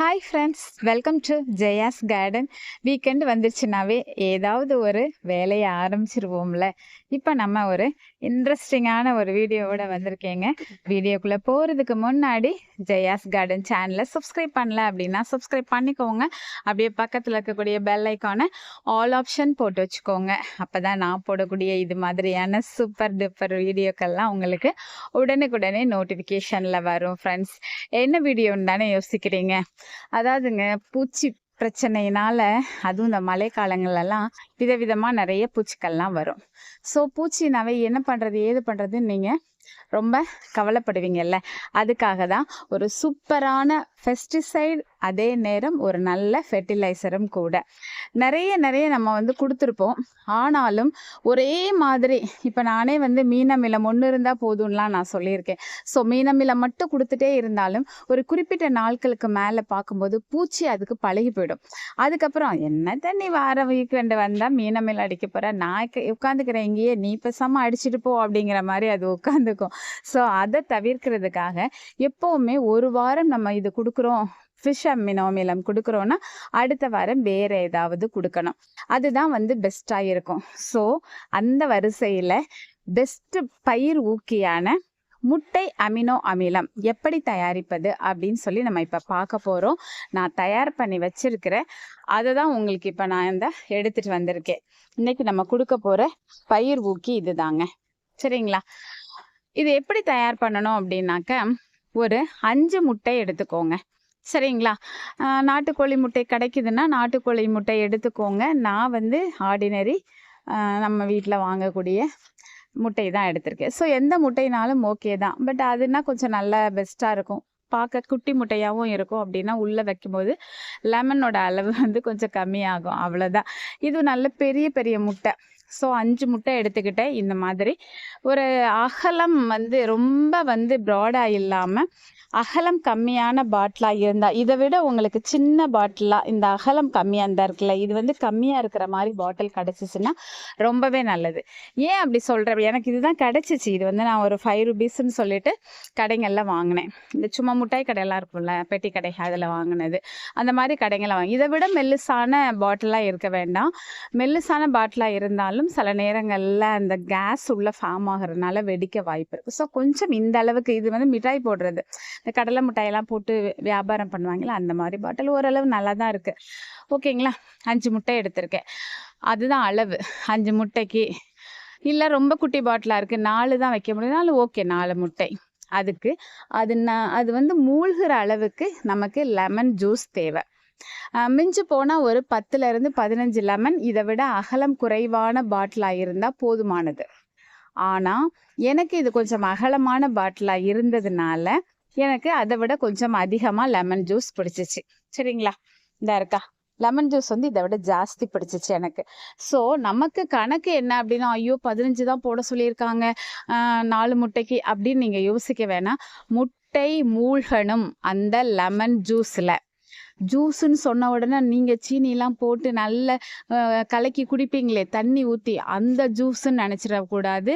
Hi friends welcome to Jaya's garden weekend வந்துருச்சுனாவே ஏதாவது ஒரு வேலையை ஆரம்பிச்சிருவோம்ல. இப்போ நம்ம ஒரு இன்ட்ரெஸ்டிங்கான ஒரு வீடியோவோட வந்திருக்கேங்க. வீடியோக்குள்ளே போகிறதுக்கு முன்னாடி ஜெயாஸ் கார்டன் சேனலை சப்ஸ்கிரைப் பண்ணல அப்படின்னா சப்ஸ்கிரைப் பண்ணிக்கோங்க. அப்படியே பக்கத்தில் இருக்கக்கூடிய பெல் ஐக்கானை ஆல் ஆப்ஷன் போட்டு வச்சுக்கோங்க. அப்போ தான் நான் போடக்கூடிய இது மாதிரியான சூப்பர் டூப்பர் வீடியோக்கெல்லாம் உங்களுக்கு உடனுக்குடனே நோட்டிஃபிகேஷனில் வரும் ஃப்ரெண்ட்ஸ் என்ன வீடியோன்னு தானே யோசிக்கிறீங்க? அதாவதுங்க பூச்சி பிரச்சனையினால அதுவும் இந்த மழை காலங்கள்லாம் விதவிதமாக நிறைய பூச்சிக்கள்லாம் வரும். ஸோ பூச்சினாவே என்ன பண்ணுறது ஏது பண்ணுறதுன்னு நீங்கள் ரொம்ப கவலைப்படுவீங்கல்ல. அதுக்காக தான் ஒரு சூப்பரான பெஸ்டிசைட் அதே நேரம் ஒரு நல்ல ஃபெர்டிலைசரும் கூட. நிறைய நிறைய நம்ம வந்து கொடுத்துருப்போம். ஆனாலும் ஒரே மாதிரி இப்போ நானே வந்து மீனமிலம் ஒன்று இருந்தால் போதும்லாம் நான் சொல்லியிருக்கேன். ஸோ மீனமிலம் மட்டும் கொடுத்துட்டே இருந்தாலும் ஒரு குறிப்பிட்ட நாட்களுக்கு மேலே பார்க்கும்போது பூச்சி அதுக்கு பழகி போயிடும். அதுக்கப்புறம் என்ன தண்ணி வார வீக்கெண்டு வந்தால் மீனமிலம் அடிக்க போகிற நான் உட்காந்துக்கிறேன். இங்கேயே நீ பேசாமல் அடிச்சிட்டு போ அப்படிங்கிற மாதிரி அது உட்காந்துக்கும். ஸோ அதை தவிர்க்கிறதுக்காக எப்போவுமே ஒரு வாரம் நம்ம இது கொடுக்குறோம். ஃபிஷ் அமினோமிலம் கொடுக்குறோன்னா அடுத்த வாரம் வேறு ஏதாவது கொடுக்கணும். அதுதான் வந்து பெஸ்ட்டாக இருக்கும். ஸோ அந்த வரிசையில் பெஸ்ட்டு பயிர் ஊக்கியான முட்டை அமினோ அமிலம் எப்படி தயாரிப்பது அப்படின்னு சொல்லி நம்ம இப்போ பார்க்க போகிறோம் நான் தயார் பண்ணி வச்சிருக்கிறேன் அதை தான் உங்களுக்கு இப்போ நான் இந்த எடுத்துகிட்டு வந்திருக்கேன். இன்னைக்கு நம்ம கொடுக்க போகிற பயிர் ஊக்கி இதுதாங்க. சரிங்களா? இது எப்படி தயார் பண்ணணும் அப்படின்னாக்க ஒரு அஞ்சு முட்டை எடுத்துக்கோங்க. சரிங்களா? நாட்டுக்கோழி முட்டை கிடைக்குதுன்னா நாட்டுக்கோழி முட்டை எடுத்துக்கோங்க. நான் வந்து ஆர்டினரி நம்ம வீட்டில் வாங்கக்கூடிய முட்டை தான் எடுத்திருக்கேன். ஸோ எந்த முட்டைனாலும் ஓகே தான். பட் அதுனா கொஞ்சம் நல்ல பெஸ்ட்டாக இருக்கும். பார்க்க குட்டி முட்டையாகவும் இருக்கும். அப்படின்னா உள்ளே வைக்கும்போது லெமனோட அளவு வந்து கொஞ்சம் கம்மியாகும். அவ்வளோதான் இது நல்ல பெரிய பெரிய முட்டை. ஸோ அஞ்சு முட்டை எடுத்துக்கிட்டேன். இந்த மாதிரி. ஒரு அகலம் வந்து ரொம்ப வந்து ப்ராடாக இல்லாமல் அகலம் கம்மியான பாட்டிலாக இருந்தால் இதை விட உங்களுக்கு சின்ன பாட்டிலாக இந்த அகலம் கம்மியாக இருந்தால் இருக்குல்ல இது வந்து கம்மியாக இருக்கிற மாதிரி பாட்டில் கிடச்சிச்சின்னா ரொம்பவே நல்லது. ஏன் அப்படி சொல்கிறேன் எனக்கு இதுதான் கிடச்சிச்சு. இது வந்து நான் ஒரு ஃபைவ் ருபீஸ்ன்னு சொல்லிட்டு கடைங்களில் வாங்கினேன். இந்த சும்மா முட்டாய் கடையெல்லாம் இருக்கும்ல பெட்டி கடை அதில் வாங்கினது. அந்த மாதிரி கடைங்களை வாங்கி இதை விட மெல்லுசான பாட்டிலாக இருக்க வேண்டாம். மெல்லுசான பாட்டிலாக இருந்தாலும் சில நேரங்களில் அந்த கேஸ் உள்ள ஃபார்ம் ஆகிறதுனால வெடிக்க வாய்ப்பு இருக்குது ஸோ கொஞ்சம் இந்த அளவுக்கு இது வந்து மிட்டாய் போடுறது. இந்த கடலை மிட்டாயெல்லாம் போட்டு வியாபாரம் பண்ணுவாங்களா அந்த மாதிரி பாட்டில் ஓரளவு நல்லா தான் இருக்குது ஓகேங்களா அஞ்சு முட்டை எடுத்திருக்கேன். அதுதான் அளவு. அஞ்சு முட்டைக்கு. இல்லை ரொம்ப குட்டி பாட்டிலாக இருக்குது நாலு தான் வைக்க முடியும்னாலும் ஓகே நாலு முட்டை. அதுக்கு அது நான் அது வந்து மூழ்கிற அளவுக்கு நமக்கு லெமன் ஜூஸ் தேவை. மிஞ்சு போனால் ஒரு பத்துலேருந்து பதினஞ்சு லெமன் இதை விட அகலம் குறைவான பாட்டிலாக இருந்தால் போதுமானது. ஆனால் எனக்கு இது கொஞ்சம் அகலமான பாட்டிலாக இருந்ததுனால எனக்கு அதை விட கொஞ்சம் அதிகமாக லெமன் ஜூஸ் பிடிச்சிச்சு. சரிங்களா? இந்த இருக்கா. லெமன் ஜூஸ் வந்து இதை விட ஜாஸ்தி பிடிச்சிச்சு எனக்கு. ஸோ நமக்கு கணக்கு என்ன அப்படின்னா ஐயோ பதினஞ்சு தான் போட சொல்லியிருக்காங்க. ஆஹ் நாலு முட்டைக்கு அப்படின்னு நீங்கள் யோசிக்க வேணாம். முட்டை மூழ்கணும் அந்த லெமன் ஜூஸில் ஜூஸுன்னு சொன்ன உடனே நீங்கள் சீனிலாம் போட்டு நல்ல கலக்கி குடிப்பீங்களே தண்ணி ஊற்றி அந்த ஜூஸுன்னு நினச்சிடக்கூடாது.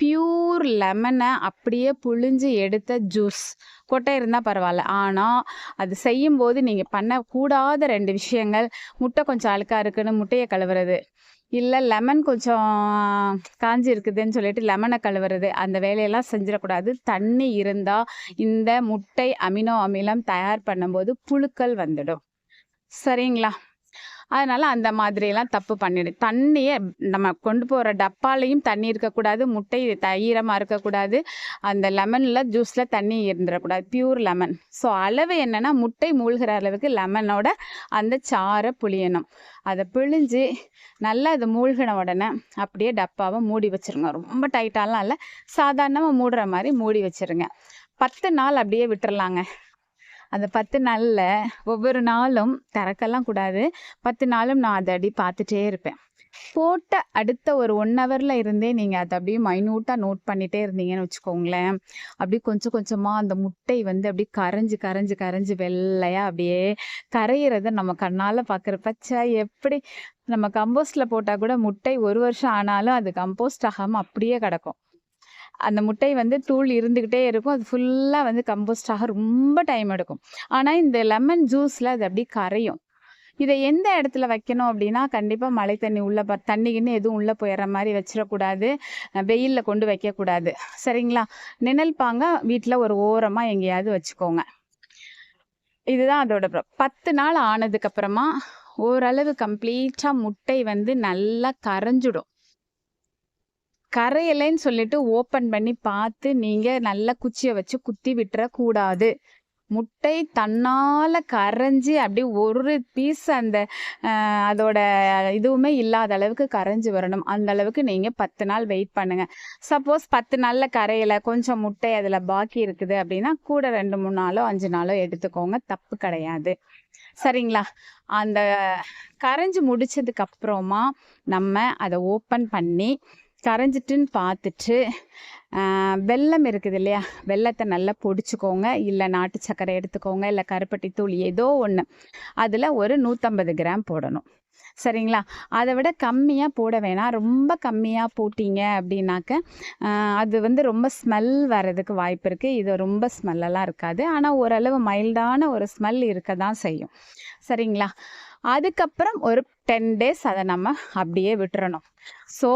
பியூர் லெமனை அப்படியே புழிஞ்சு எடுத்த ஜூஸ். கொட்டை இருந்தால் பரவாயில்ல. ஆனால் அது செய்யும்போது நீங்கள் பண்ணக்கூடாத ரெண்டு விஷயங்கள் முட்டை கொஞ்சம் அழுக்காக இருக்குன்னு முட்டையை கழுவுறது. இல்லை லெமன் கொஞ்சம் காஞ்சி இருக்குதுன்னு சொல்லிட்டு லெமனை கழுவுறது. அந்த வேலையெல்லாம் செஞ்சிடக்கூடாது. தண்ணி இருந்தால் இந்த முட்டை அமினோ அமிலம் தயார் பண்ணும்போது புழுக்கள் வந்துடும். சரிங்களா? அதனால் அந்த மாதிரியெல்லாம் தப்பு பண்ணிடு. தண்ணியை நம்ம கொண்டு போகிற டப்பாலையும் தண்ணி இருக்கக்கூடாது முட்டை தயிரமாக ஈரமாக இருக்கக்கூடாது அந்த லெமனில் ஜூஸில் தண்ணி இருந்துடக்கூடாது பியூர் லெமன். ஸோ அளவு என்னென்னா முட்டை மூழ்கிற அளவுக்கு லெமனோட அந்த சாறை புளியணும் அதை பிழிஞ்சு நல்லா அது மூழ்கின உடனே அப்படியே டப்பாவை மூடி வச்சிருங்க. ரொம்ப டைட்டாலாம் இல்லை. சாதாரணமாக மூடுற மாதிரி மூடி வச்சிருங்க. பத்து நாள் அப்படியே விட்டுறலாங்க. அந்த பத்து நாளில் ஒவ்வொரு நாளும் திறக்கலாம் கூடாது. பத்து நாளும் நான் அதை அடி பார்த்துட்டே இருப்பேன். போட்ட அடுத்த ஒரு ஒன் ஹவரில் இருந்தே நீங்கள் அதை அப்படியே மைனூட்டாக நோட் பண்ணிகிட்டே இருந்தீங்கன்னு வச்சுக்கோங்களேன். அப்படியே கொஞ்சம் கொஞ்சமாக அந்த முட்டை வந்து அப்படியே கரைஞ்சி கரைஞ்சி கரைஞ்சி வெள்ளையாக அப்படியே கரையிறத நம்ம கண்ணால் பார்க்குற பச்சை எப்படி நம்ம கம்போஸ்டில் போட்டால் கூட முட்டை ஒரு வருஷம் ஆனாலும் அது கம்போஸ்ட் ஆகாமல் அப்படியே கிடக்கும். அந்த முட்டை வந்து தூள் இருந்துக்கிட்டே இருக்கும். அது ஃபுல்லாக வந்து கம்போஸ்ட் ஆக ரொம்ப டைம் எடுக்கும். ஆனால் இந்த லெமன் ஜூஸில் அது அப்படியே கரையும். இதை எந்த இடத்துல வைக்கணும் அப்படின்னா கண்டிப்பாக மழை தண்ணி உள்ளே ப தண்ணிக்குன்னு எதுவும் உள்ளே போயிடுற மாதிரி வச்சிடக்கூடாது. வெயிலில் கொண்டு வைக்கக்கூடாது. சரிங்களா? நிழல் பாங்க வீட்டில் ஒரு ஓரமாக எங்கேயாவது வச்சுக்கோங்க. இதுதான் அதோட பத்து நாள் ஆனதுக்கப்புறமா ஓரளவு கம்ப்ளீட்டாக முட்டை வந்து நல்லா கரைஞ்சிடும். கரையலைன்னு சொல்லிட்டு ஓப்பன் பண்ணி பார்த்து நீங்கள் நல்லா குச்சியை வச்சு குத்தி விட்டுறக்கூடாது. முட்டை தன்னால் கரைஞ்சி அப்படியே ஒரு பீஸ் அந்த ஆஹ், அதோட இதுவுமே இல்லாத அளவுக்கு கரைஞ்சி வரணும். அந்த அளவுக்கு நீங்கள் பத்து நாள் வெயிட் பண்ணுங்கள் சப்போஸ் பத்து நாளில் கரையில கொஞ்சம் முட்டை அதில் பாக்கி இருக்குது அப்படின்னா கூட ரெண்டு மூணு நாளோ அஞ்சு நாளோ எடுத்துக்கோங்க. தப்பு கிடையாது. சரிங்களா? அந்த கரைஞ்சி முடிச்சதுக்கு அப்புறமா நம்ம அதை ஓப்பன் பண்ணி கரைஞ்சிட்டுன்னு பார்த்துட்டு வெல்லம் இருக்குது இல்லையா? வெல்லத்தை நல்லா பொடிச்சுக்கோங்க. இல்லை நாட்டு சர்க்கரை எடுத்துக்கோங்க. இல்லை கருப்பட்டி தூள் ஏதோ ஒன்று அதில் ஒரு நூற்றம்பது கிராம் போடணும். சரிங்களா? அதை விட கம்மியாக போட வேணாம். ரொம்ப கம்மியாக போட்டீங்க அப்படின்னாக்க அது வந்து ரொம்ப ஸ்மெல் வர்றதுக்கு வாய்ப்பு இருக்குது இது ரொம்ப ஸ்மெல்லெல்லாம் இருக்காது. ஆனால் ஓரளவு மைல்டான ஒரு ஸ்மெல் இருக்க தான் செய்யும். சரிங்களா? அதுக்கப்புறம் ஒரு டென் டேஸ் அதை நம்ம அப்படியே விட்டுறணும். ஸோ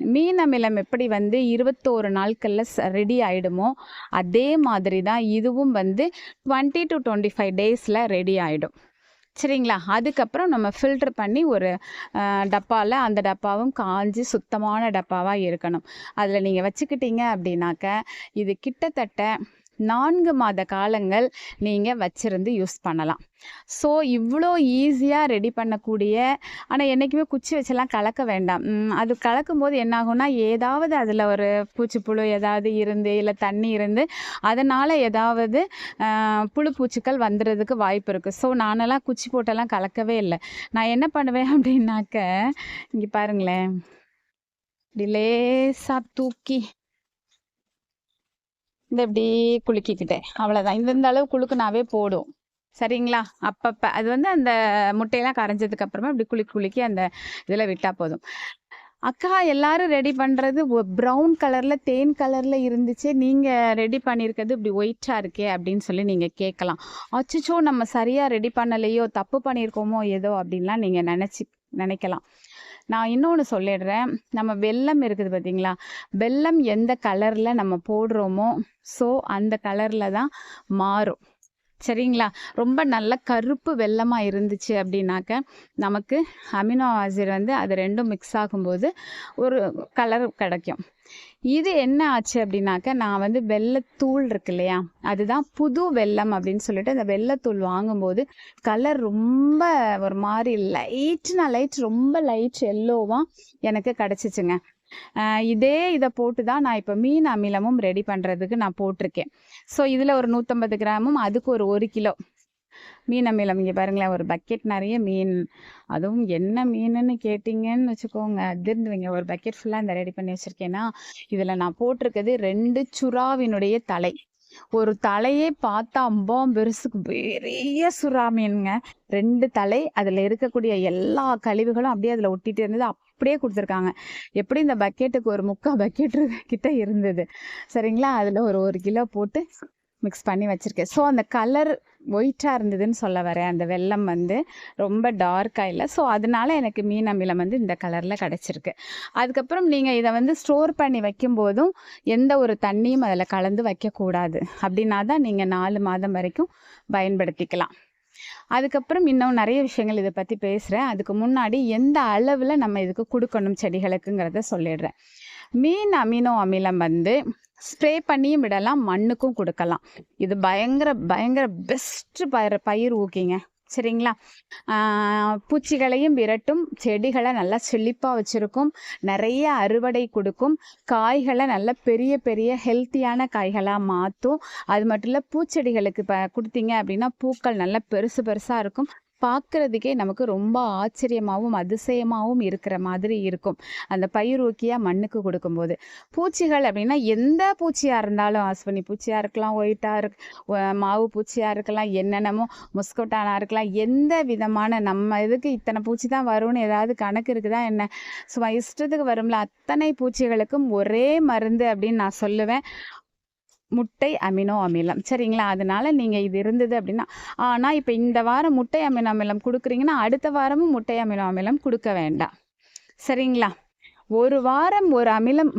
மீன் அமிலம் எப்படி வந்து இருபத்தோரு நாட்களில் ரெடி ஆகிடுமோ அதே மாதிரி தான் இதுவும் வந்து டுவெண்ட்டி டு டுவெண்ட்டி ஃபைவ் டேஸில் ரெடி ஆகிடும் சரிங்களா? அதுக்கப்புறம் நம்ம ஃபில்டர் பண்ணி ஒரு டப்பாவில் அந்த டப்பாவும் காஞ்சி சுத்தமான டப்பாவாக இருக்கணும். அதில் நீங்கள் வச்சுக்கிட்டீங்க அப்படின்னாக்க இது கிட்டத்தட்ட நான்கு மாத காலங்கள் நீங்கள் வச்சிருந்து யூஸ் பண்ணலாம். ஸோ இவ்வளோ ஈஸியாக ரெடி பண்ணக்கூடிய ஆனால் என்றைக்குமே குச்சி வச்செல்லாம் கலக்க வேண்டாம். அது கலக்கும் போது என்னாகும்னா ஏதாவது அதில் ஒரு பூச்சிப்புழு ஏதாவது இருந்து இல்லை தண்ணி இருந்து அதனால் ஏதாவது புழு பூச்சிகள் வந்துடுறதுக்கு வாய்ப்பு இருக்குது ஸோ நானெல்லாம் குச்சி போட்டெல்லாம் கலக்கவே இல்லை. நான் என்ன பண்ணுவேன் அப்படின்னாக்க இங்கே பாருங்களேன். இப்படி லேசாக தூக்கி இந்த இப்படி குலுக்கிக்கிட்டேன். அவ்வளோதான் இந்த அளவு குலுக்குனாவே போடும் சரிங்களா? அப்பப்போ. அது வந்து அந்த முட்டையெல்லாம் கரைஞ்சதுக்கு அப்புறமா இப்படி குலுக்கி குலுக்கி அந்த இதில் விட்டால் போதும். அக்கா எல்லாரும் ரெடி பண்ணுறது ப்ரௌன் கலரில் தேன் கலரில் இருந்துச்சு. நீங்கள் ரெடி பண்ணியிருக்கிறது இப்படி ஒயிட்டாக இருக்கே அப்படின்னு சொல்லி நீங்கள் கேட்கலாம் அச்சச்சோ நம்ம சரியாக ரெடி பண்ணலையோ தப்பு பண்ணியிருக்கோமோ ஏதோ அப்படின்லாம் நீங்கள் நினச்சி நினைக்கலாம். நான் இன்னொன்று சொல்லிடுறேன். நம்ம வெல்லம் இருக்குது பார்த்தீங்களா வெல்லம் எந்த கலரில் நம்ம போடுறோமோ ஸோ அந்த கலரில் தான் மாறும். சரிங்களா? ரொம்ப நல்ல கருப்பு வெல்லமாக இருந்துச்சு அப்படின்னாக்க நமக்கு அமினோ ஆசிட் வந்து அது ரெண்டும் மிக்ஸ் ஆகும்போது ஒரு கலர் கிடைக்கும். இது என்ன ஆச்சு அப்படின்னாக்க நான் வந்து வெள்ளத்தூள் இருக்கு இல்லையா அதுதான் புது வெல்லம் அப்படின்னு சொல்லிட்டு அந்த வெள்ளத்தூள் வாங்கும்போது கலர் ரொம்ப ஒரு மாதிரி லைட்னா லைட் ரொம்ப லைட் எல்லோவாக எனக்கு கிடச்சிச்சுங்க. இதே இதை போட்டு தான் நான் இப்போ மீன் அமிலமும் ரெடி பண்ணுறதுக்கு நான் போட்டிருக்கேன். ஸோ இதில் ஒரு நூற்றம்பது கிராமும் அதுக்கு ஒரு ஒரு கிலோ மீன் அமிலம். இங்கே பாருங்களேன் ஒரு பக்கெட் நிறைய மீன். அதுவும் என்ன மீனுன்னு கேட்டிங்கன்னு வச்சுக்கோங்க. அதிர்ந்துவீங்க. ஒரு பக்கெட் ஃபுல்லாக இந்த ரெடி பண்ணி வச்சுருக்கேன்னா இதில் நான் போட்டிருக்கிறது ரெண்டு சுறாவினுடைய தலை. ஒரு தலையே பார்த்தா அம்பம் பெருசுக்கு பெரிய சுறா மீனுங்க. ரெண்டு தலை அதில் இருக்கக்கூடிய எல்லா கழிவுகளும் அப்படியே அதில் ஒட்டிட்டு இருந்தது. அப்படியே கொடுத்துருக்காங்க. எப்படி இந்த பக்கெட்டுக்கு ஒரு முக்கால் பக்கெட் கிட்ட இருந்தது. சரிங்களா? அதில் ஒரு ஒரு கிலோ போட்டு மிக்ஸ் பண்ணி வச்சுருக்கேன். ஸோ அந்த கலர் ஒயிட்டாக இருந்ததுன்னு சொல்ல வரேன். அந்த வெல்லம் வந்து ரொம்ப டார்க்காக இல்லை. ஸோ அதனால எனக்கு மீன் அமிலம் வந்து இந்த கலரில் கிடச்சிருக்கு. அதுக்கப்புறம் நீங்கள் இதை வந்து ஸ்டோர் பண்ணி வைக்கும்போதும் எந்த ஒரு தண்ணியும் அதில் கலந்து வைக்கக்கூடாது. அப்படின்னா தான் நீங்கள் நாலு மாதம் வரைக்கும் பயன்படுத்திக்கலாம். அதுக்கப்புறம் இன்னும் நிறைய விஷயங்கள் இதை பற்றி பேசுகிறேன் அதுக்கு முன்னாடி எந்த அளவில் நம்ம இதுக்கு கொடுக்கணும் செடிகளுக்குங்கிறத சொல்லிடுறேன். மீன் அமினோ அமிலம் வந்து ஸ்ப்ரே பண்ணியும் விடலாம் மண்ணுக்கும் கொடுக்கலாம். இது பயங்கர பயங்கர பெஸ்ட்டு பயிர் பயிர் ஊக்கிங்க. சரிங்களா? பூச்சிகளையும் விரட்டும் செடிகளை நல்லா செழிப்பாக வச்சுருக்கும் நிறைய அறுவடை கொடுக்கும் காய்களை நல்ல பெரிய பெரிய ஹெல்த்தியான காய்களாக மாற்றும் அது மட்டும் இல்லை பூச்செடிகளுக்கு இப்போ கொடுத்தீங்க அப்படின்னா பூக்கள் நல்லா பெருசு பெருசாக இருக்கும். பார்க்குறதுக்கே நமக்கு ரொம்ப ஆச்சரியமாகவும் அதிசயமாகவும் இருக்கிற மாதிரி இருக்கும். அந்த பயிர் ஊக்கியாக மண்ணுக்கு கொடுக்கும்போது. பூச்சிகள் அப்படின்னா எந்த பூச்சியாக இருந்தாலும் ஆஸ்வனி பூச்சியாக இருக்கலாம் ஒயிட்டாக இருக்கு மாவு பூச்சியாக இருக்கலாம் என்னென்னமோ முஸ்கோட்டானா இருக்கலாம் எந்த விதமான நம்ம இதுக்கு இத்தனை பூச்சி தான் வரும்னு ஏதாவது கணக்கு இருக்குதா என்ன? சும்மா இஷ்டத்துக்கு வரும்ல அத்தனை பூச்சிகளுக்கும் ஒரே மருந்து அப்படின்னு நான் சொல்லுவேன். முட்டை அமினோ அமிலம். சரிங்களா? அதனால நீங்கள் இது இருந்தது அப்படின்னா ஆனால் இப்போ இந்த வாரம் முட்டை அமினோ அமிலம் கொடுக்குறீங்கன்னா அடுத்த வாரமும் முட்டை அமினோ அமிலம் கொடுக்க வேண்டாம். சரிங்களா? ஒரு வாரம் ஒரு அமிலம்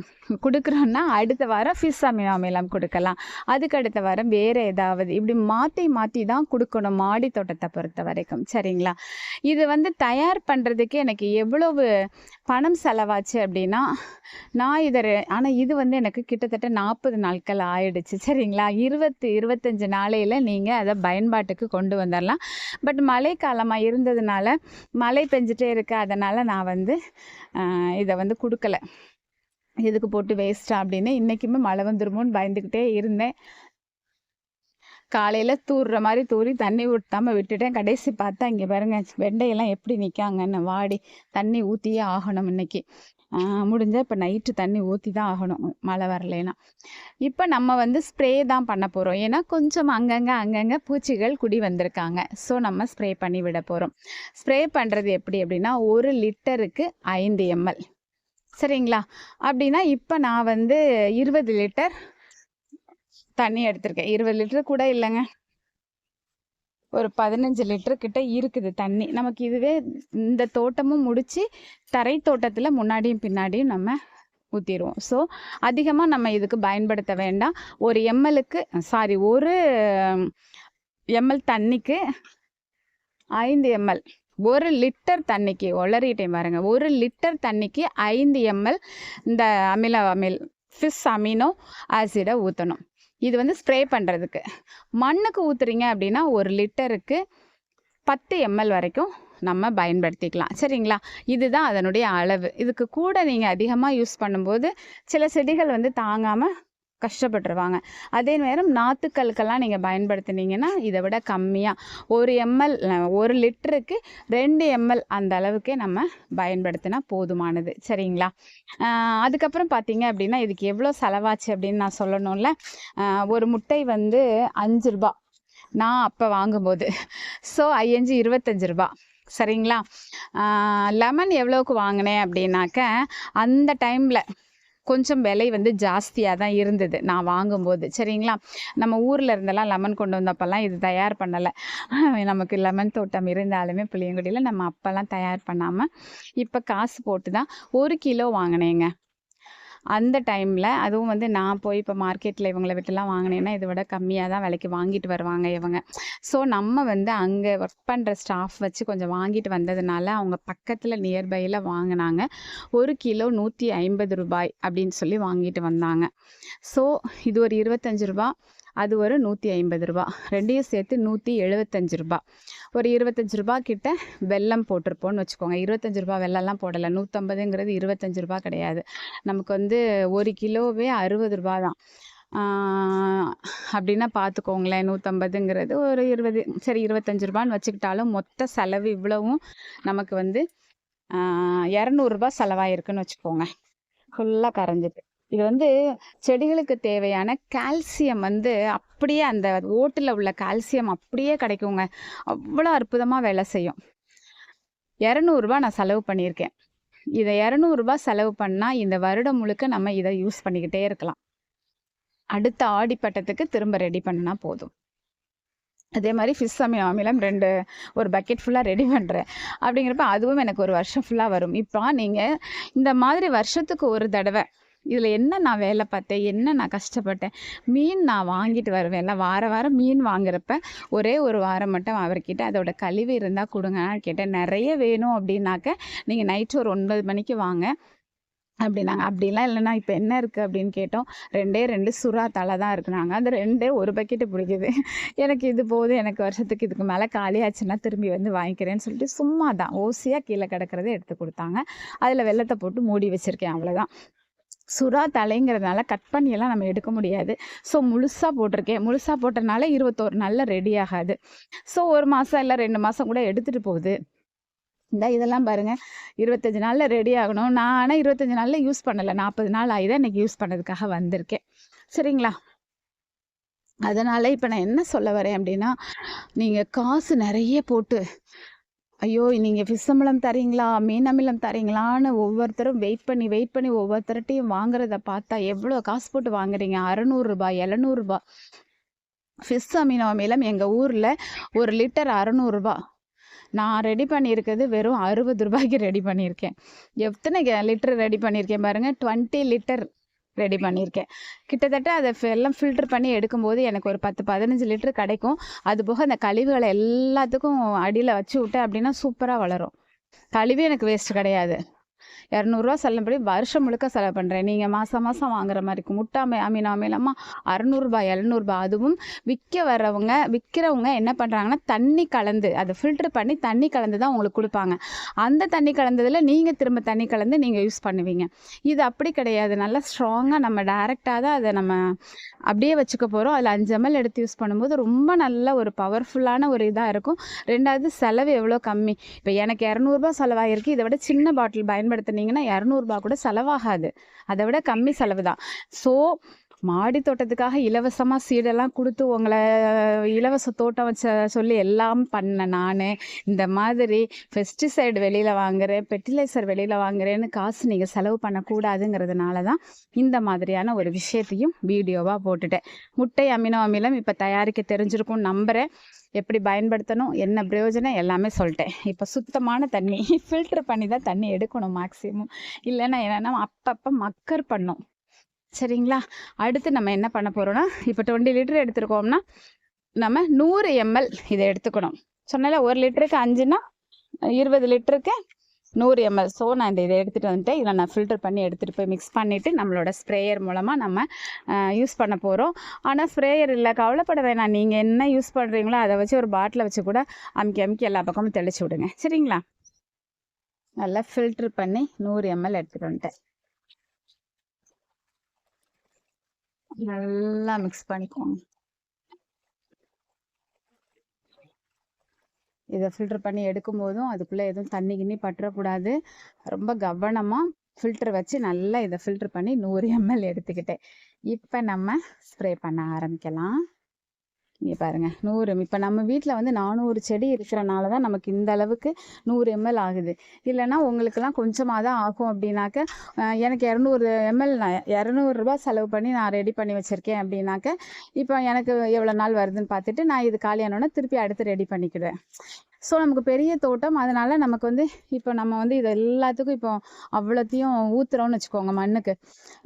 கொடுக்குறோன்னா அடுத்த வாரம் ஃபிஷ் அமினோ அமிலம் கொடுக்கலாம். அதுக்கு அடுத்த வாரம் வேறு ஏதாவது இப்படி மாற்றி மாற்றி தான் கொடுக்கணும் மாடி தோட்டத்தை பொறுத்த வரைக்கும். சரிங்களா? இது வந்து தயார் பண்ணுறதுக்கு எனக்கு எவ்வளவு பணம் செலவாச்சு அப்படின்னா நான் இதை ஆனால் இது வந்து எனக்கு கிட்டத்தட்ட நாற்பது நாட்கள் ஆயிடுச்சு. சரிங்களா? இருபத்து இருபத்தஞ்சி நாளையில் நீங்கள் அதை பயன்பாட்டுக்கு கொண்டு வந்துடலாம் பட் மழைக்காலமாக இருந்ததுனால மழை பெஞ்சிட்டே இருக்கு. அதனால் நான் வந்து இதை வந்து கொடுக்கல. எதுக்கு போட்டு வேஸ்ட்டா அப்படின்னு. இன்றைக்குமே மழை வந்துருமோன்னு பயந்துக்கிட்டே இருந்தேன். காலையில் தூர்ற மாதிரி தூறி தண்ணி ஊற்றாம விட்டுட்டேன். கடைசி பார்த்தா இங்கே பாருங்க வெண்டையெல்லாம் எப்படி நிற்காங்கன்னு வாடி தண்ணி ஊற்றியே ஆகணும் இன்னைக்கு. முடிஞ்சால் இப்போ நைட்டு தண்ணி ஊற்றி தான் ஆகணும் மழை வரலைன்னா. இப்போ நம்ம வந்து ஸ்ப்ரே தான் பண்ண போகிறோம் ஏன்னா கொஞ்சம் அங்கங்கே அங்கங்கே பூச்சிகள் குடி வந்திருக்காங்க. ஸோ நம்ம ஸ்ப்ரே பண்ணி விட போகிறோம் ஸ்ப்ரே பண்ணுறது எப்படி அப்படின்னா ஒரு லிட்டருக்கு ஐந்து எம்எல் சரிங்களா? அப்படின்னா இப்போ நான் வந்து இருபது லிட்டர் தண்ணி எடுத்திருக்கேன். இருபது லிட்டர் கூட இல்லைங்க. ஒரு பதினஞ்சு லிட்டரு கிட்ட இருக்குது தண்ணி. நமக்கு இதுவே இந்த தோட்டமும் முடித்து தரை தோட்டத்தில் முன்னாடியும் பின்னாடியும் நம்ம ஊற்றிடுவோம் ஸோ அதிகமாக நம்ம இதுக்கு பயன்படுத்த வேண்டாம். ஒரு எம்எல்லுக்கு சாரி ஒரு எம்எல் தண்ணிக்கு ஐந்து எம்எல். ஒரு லிட்டர் தண்ணிக்கு ஒளறிட்டேன் பாருங்க. ஒரு லிட்டர் தண்ணிக்கு ஐந்து எம்எல் இந்த அமில அமில் ஃபிஷ் அமினோ ஆசிடை ஊற்றணும் இது வந்து ஸ்ப்ரே பண்ணுறதுக்கு மண்ணுக்கு ஊற்றுறீங்க அப்படின்னா ஒரு லிட்டருக்கு பத்து எம்எல் வரைக்கும் நம்ம பயன்படுத்திக்கலாம். சரிங்களா? இதுதான் அதனுடைய அளவு. இதுக்கு கூட நீங்கள் அதிகமாக யூஸ் பண்ணும்போது சில செடிகள் வந்து தாங்காமல் கஷ்டப்பட்டுருவாங்க. அதே நேரம் நாற்றுக்களுக்கெல்லாம் நீங்கள் பயன்படுத்துனீங்கன்னா இதை விட கம்மியாக ஒரு எம்எல் ஒரு லிட்டருக்கு ரெண்டு எம்எல் அந்த அளவுக்கே நம்ம பயன்படுத்தினா போதுமானது. சரிங்களா? அதுக்கப்புறம் பார்த்தீங்க அப்படின்னா இதுக்கு எவ்வளோ செலவாச்சு அப்படின்னு நான் சொல்லணும்ல. ஒரு முட்டை வந்து அஞ்சு ரூபா. நான் அப்போ வாங்கும்போது. ஸோ ஐயஞ்சு இருபத்தஞ்சு ரூபா. சரிங்களா? லெமன் எவ்வளோக்கு வாங்கினேன் அப்படின்னாக்க அந்த டைமில் கொஞ்சம் விலை வந்து ஜாஸ்தியாக தான் இருந்தது. நான் வாங்கும்போது. சரிங்களா? நம்ம ஊரில் இருந்தெல்லாம் லெமன் கொண்டு வந்தப்பெல்லாம் இது தயார் பண்ணலை. நமக்கு லெமன் தோட்டம் இருந்தாலுமே புளியங்குடியில் நம்ம அப்போல்லாம் தயார் பண்ணாமல் இப்போ காசு போட்டு தான் ஒரு கிலோ வாங்கினேங்க. அந்த டைமில் அதுவும் வந்து நான் போய் இப்போ மார்க்கெட்டில் இவங்களை விட்டுலாம் வாங்கினேன்னா இதை விட கம்மியாக தான் விலைக்கு வாங்கிட்டு வருவாங்க இவங்க. ஸோ நம்ம வந்து அங்கே ஒர்க் பண்ணுற ஸ்டாஃப் வச்சு கொஞ்சம் வாங்கிட்டு வந்ததுனால அவங்க பக்கத்தில் நியர்பையில் வாங்கினாங்க. ஒரு கிலோ நூற்றி ஐம்பது ரூபாய் அப்படின்னு சொல்லி வாங்கிட்டு வந்தாங்க. ஸோ இது ஒரு இருபத்தஞ்சு ரூபா அது ஒரு நூற்றி ஐம்பது ரூபா. ரெண்டையும் சேர்த்து நூற்றி எழுபத்தஞ்சு ரூபா. ஒரு இருபத்தஞ்சு ரூபா கிட்ட வெல்லம் போட்டிருப்போம்னு வச்சுக்கோங்க. இருபத்தஞ்சு ரூபா வெள்ளம்லாம் போடலை. நூற்றம்பதுங்கிறது இருபத்தஞ்சு ரூபா கிடையாது. நமக்கு வந்து ஒரு கிலோவே அறுபது ரூபா தான். அப்படின்னா பார்த்துக்கோங்களேன். நூற்றம்பதுங்கிறது ஒரு இருபது சரி இருபத்தஞ்சு ரூபான்னு வச்சுக்கிட்டாலும் மொத்த செலவு இவ்வளவும் நமக்கு வந்து இரநூறுபா செலவாயிருக்குன்னு வச்சுக்கோங்க. ஃபுல்லாக கரைஞ்சிட்டு. இது வந்து செடிகளுக்கு தேவையான கால்சியம் வந்து அப்படியே அந்த ஓட்டில் உள்ள கால்சியம் அப்படியே கிடைக்குங்க. அவ்வளோ அற்புதமாக வேலை செய்யும். இரநூறுபா நான் செலவு பண்ணியிருக்கேன். இதை இரநூறுபா செலவு பண்ணால் இந்த வருடம் முழுக்க நம்ம இதை யூஸ் பண்ணிக்கிட்டே இருக்கலாம். அடுத்த ஆடிப்பட்டத்துக்கு திரும்ப ரெடி பண்ணினா போதும். அதே மாதிரி ஃபிஷ் சமயம் அமிலம் ரெண்டு ஒரு பக்கெட் ஃபுல்லாக ரெடி பண்ணுறேன் அப்படிங்கிறப்ப அதுவும் எனக்கு ஒரு வருஷம் ஃபுல்லாக வரும். இப்போ நீங்கள் இந்த மாதிரி வருஷத்துக்கு ஒரு தடவை இதில் என்ன நான் வேலை பார்த்தேன்? என்ன நான் கஷ்டப்பட்டேன்? மீன் நான் வாங்கிட்டு வருவேன்ல. வார வாரம் மீன் வாங்குறப்ப ஒரே ஒரு வாரம் மட்டும் அவர்கிட்ட அதோட கழிவு இருந்தால் கொடுங்க. கேட்டேன் நிறைய வேணும் அப்படின்னாக்க நீங்கள் நைட்டு ஒரு ஒன்பது மணிக்கு வாங்க. அப்படின்னாங்க. அப்படிலாம் இல்லைனா இப்போ என்ன இருக்குது அப்படின்னு கேட்டோம். ரெண்டே ரெண்டு சுறா தலை தான் இருக்குனாங்க அந்த ரெண்டே ஒரு பக்கெட்டு பிடிக்குது. எனக்கு இது போதும் எனக்கு வருஷத்துக்கு இதுக்கு மேலே காலியாச்சுன்னா திரும்பி வந்து வாங்கிக்கிறேன்னு சொல்லிட்டு சும்மா தான் ஓசியாக கீழே கிடக்கிறத எடுத்து கொடுத்தாங்க. அதில் வெள்ளத்தை போட்டு மூடி வச்சுருக்கேன். அவ்வளோதான் சுறா தலைங்கிறதுனால கட் பண்ணியெல்லாம் நம்ம எடுக்க முடியாது. ஸோ முழுசாக போட்டிருக்கேன். முழுசாக போட்டனால இருபத்தோரு நாளில் ரெடி ஆகாது. ஸோ ஒரு மாதம் இல்லை ரெண்டு மாதம் கூட எடுத்துகிட்டு போகுது. இந்த இதெல்லாம் பாருங்கள் இருபத்தஞ்சி நாளில் ரெடி ஆகணும். நான் ஆனால் இருபத்தஞ்சி நாளில் யூஸ் பண்ணலை. நாற்பது நாள் ஆகி தான் இன்றைக்கி யூஸ் பண்ணதுக்காக வந்திருக்கேன். சரிங்களா? அதனால் இப்போ நான் என்ன சொல்ல வரேன் அப்படின்னா நீங்கள் காசு நிறைய போட்டு ஐயோ நீங்கள் ஃபிஷ் அமிலம் தரீங்களா? மீன் அமிலம் தரீங்களான்னு ஒவ்வொருத்தரும் வெயிட் பண்ணி வெயிட் பண்ணி ஒவ்வொருத்தர்ட்டையும் வாங்குறத பார்த்தா எவ்வளோ காசு போட்டு வாங்குறீங்க? அறநூறுரூபா எழுநூறுபா ஃபிஷ் அமினோ அமிலம் எங்கள் ஊரில் ஒரு லிட்டர் அறநூறுபா நான் ரெடி பண்ணியிருக்கிறது வெறும் அறுபது ரூபாய்க்கு ரெடி பண்ணியிருக்கேன். எத்தனை லிட்டர் ரெடி பண்ணியிருக்கேன் பாருங்கள் டுவெண்ட்டி லிட்டர். ரெடி பண்ணியிருக்கேன். கிட்டத்தட்ட அதை எல்லாம் ஃபில்டர் பண்ணி எடுக்கும்போது எனக்கு ஒரு பத்து பதினஞ்சு லிட்டர் கிடைக்கும். அது போக அந்த கழிவுகளை எல்லாத்துக்கும் அடியில் வச்சு விட்டேன் அப்படின்னா சூப்பராக வளரும். கழிவு எனக்கு வேஸ்ட் கிடையாது. இரநூறுவா செல்லும்படி வருஷம் முழுக்க செலவு பண்ணுறேன் நீங்கள் மாதம் மாதம் வாங்குற மாதிரி இருக்கும். முட்டாமை அமீனா அமீனமா அறநூறுபா எழுநூறுபா. அதுவும் விற்க வர்றவங்க விற்கிறவங்க என்ன பண்ணுறாங்கன்னா தண்ணி கலந்து அதை ஃபில்டர் பண்ணி தண்ணி கலந்து தான் உங்களுக்கு கொடுப்பாங்க. அந்த தண்ணி கலந்ததில் நீங்கள் திரும்ப தண்ணி கலந்து நீங்கள் யூஸ் பண்ணுவீங்க. இது அப்படி கிடையாது. நல்லா ஸ்ட்ராங்காக நம்ம டைரெக்டாக தான் அதை நம்ம அப்படியே வச்சுக்க போகிறோம் அதில் அஞ்சு எம்எல் எடுத்து யூஸ் பண்ணும்போது ரொம்ப நல்ல ஒரு பவர்ஃபுல்லான ஒரு இதாக இருக்கும். ரெண்டாவது செலவு எவ்வளோ கம்மி. இப்போ எனக்கு இரநூறுபா செலவாகிருக்கு இதை விட சின்ன பாட்டில் பயன்படுத்த பண்ணிங்கன்னா இரநூறுபா கூட செலவாகாது. அதை விட கம்மி செலவு தான். ஸோ மாடி தோட்டத்துக்காக இலவசமாக சீடெல்லாம் கொடுத்து உங்களை இலவச தோட்டம் வச்ச சொல்லி எல்லாம் பண்ணேன் நான். இந்த மாதிரி பெஸ்டிசைடு வெளியில் வாங்குறேன் ஃபெர்டிலைசர் வெளியில் வாங்குறேன்னு காசு நீங்கள் செலவு பண்ணக்கூடாதுங்கிறதுனால தான் இந்த மாதிரியான ஒரு விஷயத்தையும் வீடியோவாக போட்டுட்டேன். முட்டை அமினோ அமிலம் இப்போ தயாரிக்க தெரிஞ்சிருக்கும் நம்புகிறேன் எப்படி பயன்படுத்தணும் என்ன பிரயோஜனம் எல்லாமே சொல்லிட்டேன். இப்போ சுத்தமான தண்ணி ஃபில்டர் பண்ணி தான் தண்ணி எடுக்கணும் மேக்ஸிமம் இல்லைன்னா என்னென்னா அப்பப்போ மக்கர் பண்ணும். சரிங்களா? அடுத்து நம்ம என்ன பண்ண போகிறோம்னா இப்போ டுவெண்ட்டி லிட்டர் எடுத்துருக்கோம்னா நம்ம நூறு எம்எல் இதை எடுத்துக்கணும். சொன்னால ஒரு லிட்டருக்கு அஞ்சுன்னா இருபது லிட்டருக்கு நூறு எம்எல் ஸோ நான் இந்த இதை எடுத்துகிட்டு வந்துட்டேன். இதில் நான் ஃபில்டர் பண்ணி எடுத்துகிட்டு போய் மிக்ஸ் பண்ணிவிட்டு நம்மளோட ஸ்ப்ரேயர் மூலமாக நம்ம யூஸ் பண்ண போகிறோம் ஆனால் ஸ்ப்ரேயர் இல்லை. கவலைப்பட வேணாம். நீங்கள் என்ன யூஸ் பண்ணுறீங்களோ அதை வச்சு ஒரு பாட்டிலை வச்சு கூட அமுக்கி அமுக்கி எல்லா பக்கமும் தெளிச்சு விடுங்க. சரிங்களா? நல்லா ஃபில்ட்ரு பண்ணி நூறு எம்எல் எடுத்துகிட்டு வந்துட்டேன். நல்லா மிக்ஸ் பண்ணிக்கோங்க. இதை ஃபில்டர் பண்ணி எடுக்கும் போதும் அதுக்குள்ளே எதுவும் தண்ணி கிண்ணி பற்றக்கூடாது. ரொம்ப கவனமாக ஃபில்டர் வச்சு நல்லா இதை ஃபில்டர் பண்ணி நூறு எம்எல் எடுத்துக்கிட்டேன் இப்போ நம்ம ஸ்ப்ரே பண்ண ஆரம்பிக்கலாம். இங்கே பாருங்கள் நூறு. இப்போ நம்ம வீட்டில் வந்து நானூறு செடி இருக்கிறனால தான் நமக்கு இந்த அளவுக்கு நூறு எம்எல் ஆகுது. இல்லைன்னா உங்களுக்கெல்லாம் கொஞ்சமாக தான் ஆகும் அப்படின்னாக்க எனக்கு இரநூறு எம்எல் நான் இரநூறுபா செலவு பண்ணி நான் ரெடி பண்ணி வச்சுருக்கேன் அப்படின்னாக்க இப்போ எனக்கு எவ்வளோ நாள் வருதுன்னு பார்த்துட்டு நான் இது காலியானோன்னா திருப்பி அடுத்து ரெடி பண்ணிக்கிடுவேன். ஸோ நமக்கு பெரிய தோட்டம். அதனால் நமக்கு வந்து இப்போ நம்ம வந்து இது எல்லாத்துக்கும் இப்போ அவ்வளோத்தையும் ஊற்றுறோம்னு வச்சுக்கோங்க மண்ணுக்கு.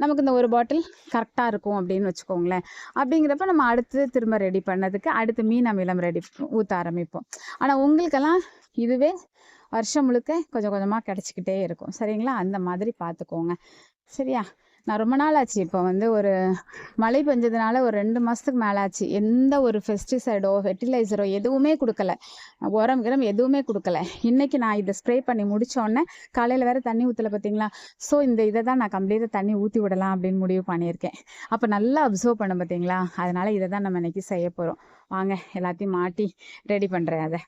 நமக்கு இந்த ஒரு பாட்டில் கரெக்டாக இருக்கும் அப்படின்னு வச்சுக்கோங்களேன். அப்படிங்கிறப்ப நம்ம அடுத்து திரும்ப ரெடி பண்ணதுக்கு அடுத்து மீன் அமிலம் ரெடி ஊற்ற ஆரம்பிப்போம். ஆனால் உங்களுக்கெல்லாம் இதுவே வருஷம் முழுக்க கொஞ்சம் கொஞ்சமாக கிடச்சிக்கிட்டே இருக்கும். சரிங்களா? அந்த மாதிரி பார்த்துக்கோங்க. சரியா? நான் ரொம்ப நாள் ஆச்சு. இப்போ வந்து ஒரு மழை பெஞ்சதுனால ஒரு ரெண்டு மாதத்துக்கு மேலே ஆச்சு. எந்த ஒரு ஃபெஸ்டிசைடோ ஃபெர்டிலைசரோ எதுவுமே கொடுக்கல. உரம் கிரம் எதுவுமே கொடுக்கல. இன்றைக்கி நான் இதை ஸ்ப்ரே பண்ணி முடித்தோடனே காலையில் வேறு தண்ணி ஊற்றலை பார்த்தீங்களா ஸோ இந்த இதை தான் நான் கம்ப்ளீட்டாக தண்ணி ஊற்றி விடலாம் அப்படின்னு முடிவு பண்ணியிருக்கேன். அப்போ நல்லா அப்சர்வ் பண்ண பார்த்தீங்களா அதனால் இதை தான் நம்ம இன்றைக்கி செய்ய போகிறோம் வாங்க எல்லாத்தையும் மாட்டி ரெடி பண்ணுறேன் அதை.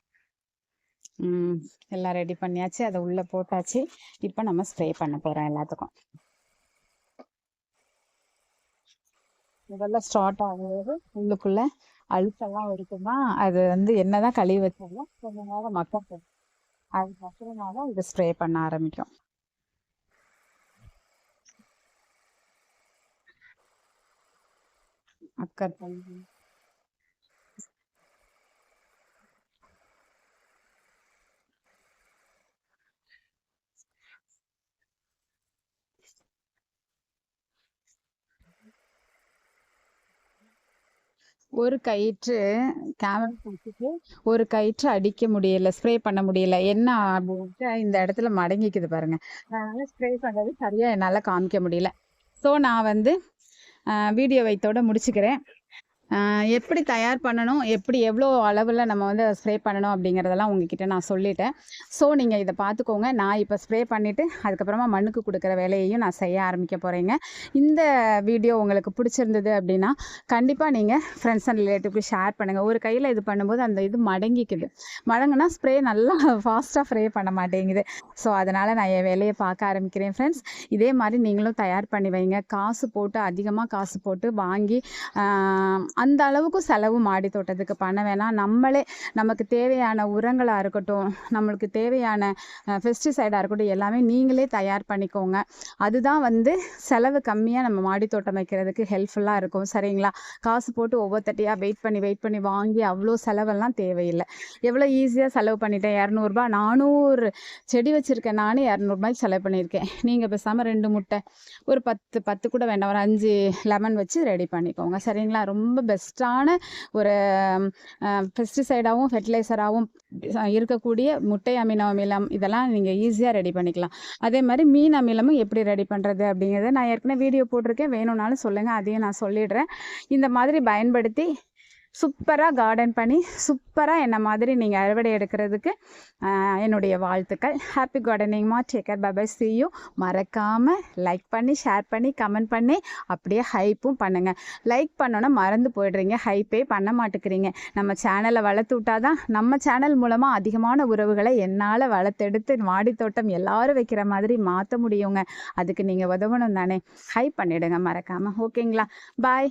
எல்லாம் ரெடி பண்ணியாச்சு. அதை உள்ளே போட்டாச்சு. இப்போ நம்ம ஸ்ப்ரே பண்ண போகிறோம் எல்லாத்துக்கும். முதல்ல ஸ்டார்ட் ஆகும்போது உள்ளுக்குள்ள அழுத்தெல்லாம் இருக்குமா அது வந்து என்னதான் கழுவி வச்சாலும் கொஞ்ச நேரம் மக்கள் அதுக்கப்புறமா தான் இதை ஸ்ப்ரே பண்ண ஆரம்பிக்கும். அக்கர் பண்ணி ஒரு கயிற்று கேமரா வச்சுட்டு ஒரு கயிற்று அடிக்க முடியல ஸ்ப்ரே பண்ண முடியல. என்ன அப்படின்ட்டு இந்த இடத்துல மடங்கிக்குது பாருங்க. அதனால ஸ்ப்ரே பண்ணுறது சரியாக என்னால் காமிக்க முடியல. ஸோ நான் வந்து வீடியோ வைத்தோட முடிச்சுக்கிறேன். எப்படி தயார் பண்ணணும்? எப்படி எவ்வளோ அளவில் நம்ம வந்து ஸ்ப்ரே பண்ணணும் அப்படிங்கிறதெல்லாம் உங்ககிட்ட நான் சொல்லிட்டேன். ஸோ நீங்கள் இதை பார்த்துக்கோங்க. நான் இப்போ ஸ்ப்ரே பண்ணிவிட்டு அதுக்கப்புறமா மண்ணுக்கு கொடுக்குற வேலையையும் நான் செய்ய ஆரம்பிக்க போகிறேங்க இந்த வீடியோ உங்களுக்கு பிடிச்சிருந்தது அப்படின்னா கண்டிப்பாக நீங்கள் ஃப்ரெண்ட்ஸ் அண்ட் ரிலேட்டிவ்க்கு ஷேர் பண்ணுங்கள் ஒரு கையில் இது பண்ணும்போது அந்த இது மடங்கிக்குது. மடங்குனா ஸ்ப்ரே நல்லா ஃபாஸ்ட்டாக ஸ்ப்ரே பண்ண மாட்டேங்குது. ஸோ அதனால் நான் என் வேலையை பார்க்க ஆரம்பிக்கிறேன் ஃப்ரெண்ட்ஸ் இதே மாதிரி நீங்களும் தயார் பண்ணி வைங்க. காசு போட்டு அதிகமாக காசு போட்டு வாங்கி அந்த அளவுக்கு செலவு மாடி தோட்டத்துக்கு பண்ண வேணாம். நம்மளே நமக்கு தேவையான உரங்களாக இருக்கட்டும் நம்மளுக்கு தேவையான பெஸ்டிசைடாக இருக்கட்டும் எல்லாமே நீங்களே தயார் பண்ணிக்கோங்க. அதுதான் வந்து செலவு கம்மியாக நம்ம மாடி தோட்டம் வைக்கிறதுக்கு ஹெல்ப்ஃபுல்லாக இருக்கும். சரிங்களா? காசு போட்டு ஒவ்வொருத்தட்டியாக வெயிட் பண்ணி வெயிட் பண்ணி வாங்கி அவ்வளோ செலவெல்லாம் தேவையில்லை. எவ்வளோ ஈஸியாக செலவு பண்ணிட்டேன்? இரநூறுபா. நானூறு செடி வச்சுருக்கேன். நானே இரநூறுபாய்க்கு செலவு பண்ணியிருக்கேன். நீங்கள் பேசாமல் ரெண்டு முட்டை ஒரு பத்து பத்து கூட வேண்டாம். ஒரு அஞ்சு லெமன் வச்சு ரெடி பண்ணிக்கோங்க. சரிங்களா? ரொம்ப பெஸ்ட்டான ஒரு பெஸ்டிசைடாகவும் ஃபெர்டிலைசராகவும் இருக்கக்கூடிய முட்டை அமினோ அமிலம் இதெல்லாம் நீங்கள் ஈஸியாக ரெடி பண்ணிக்கலாம். அதே மாதிரி மீன் அமிலமும் எப்படி ரெடி பண்ணுறது அப்படிங்கிறத நான் ஏற்கனவே வீடியோ போட்டிருக்கேன். வேணும்னாலும் சொல்லுங்கள் அதையும் நான் சொல்லிடுறேன். இந்த மாதிரி பயன்படுத்தி சூப்பராக கார்டன் பண்ணி சூப்பராக என்ன மாதிரி நீங்கள் அறுவடை எடுக்கிறதுக்கு என்னுடைய வாழ்த்துக்கள். Happy கார்டனிங்மா take care bye bye see you மறக்காமல் லைக் பண்ணி ஷேர் பண்ணி கமெண்ட் பண்ணி அப்படியே ஹைப்பும் பண்ணுங்கள் லைக் பண்ணோன்னா மறந்து போயிடுறீங்க. ஹைப்பே பண்ண மாட்டேங்கிறீங்க. நம்ம சேனலை வளர்த்து விட்டாதான் நம்ம சேனல் மூலமாக அதிகமான உறவுகளை என்னால் வளர்த்தெடுத்து மாடித்தோட்டம் எல்லோரும் எல்லாரும் வைக்கிற மாதிரி மாற்ற முடியுங்க. அதுக்கு நீங்கள் உதவணும் தானே. ஹைப் பண்ணிவிடுங்க மறக்காமல் ஓகேங்களா பாய்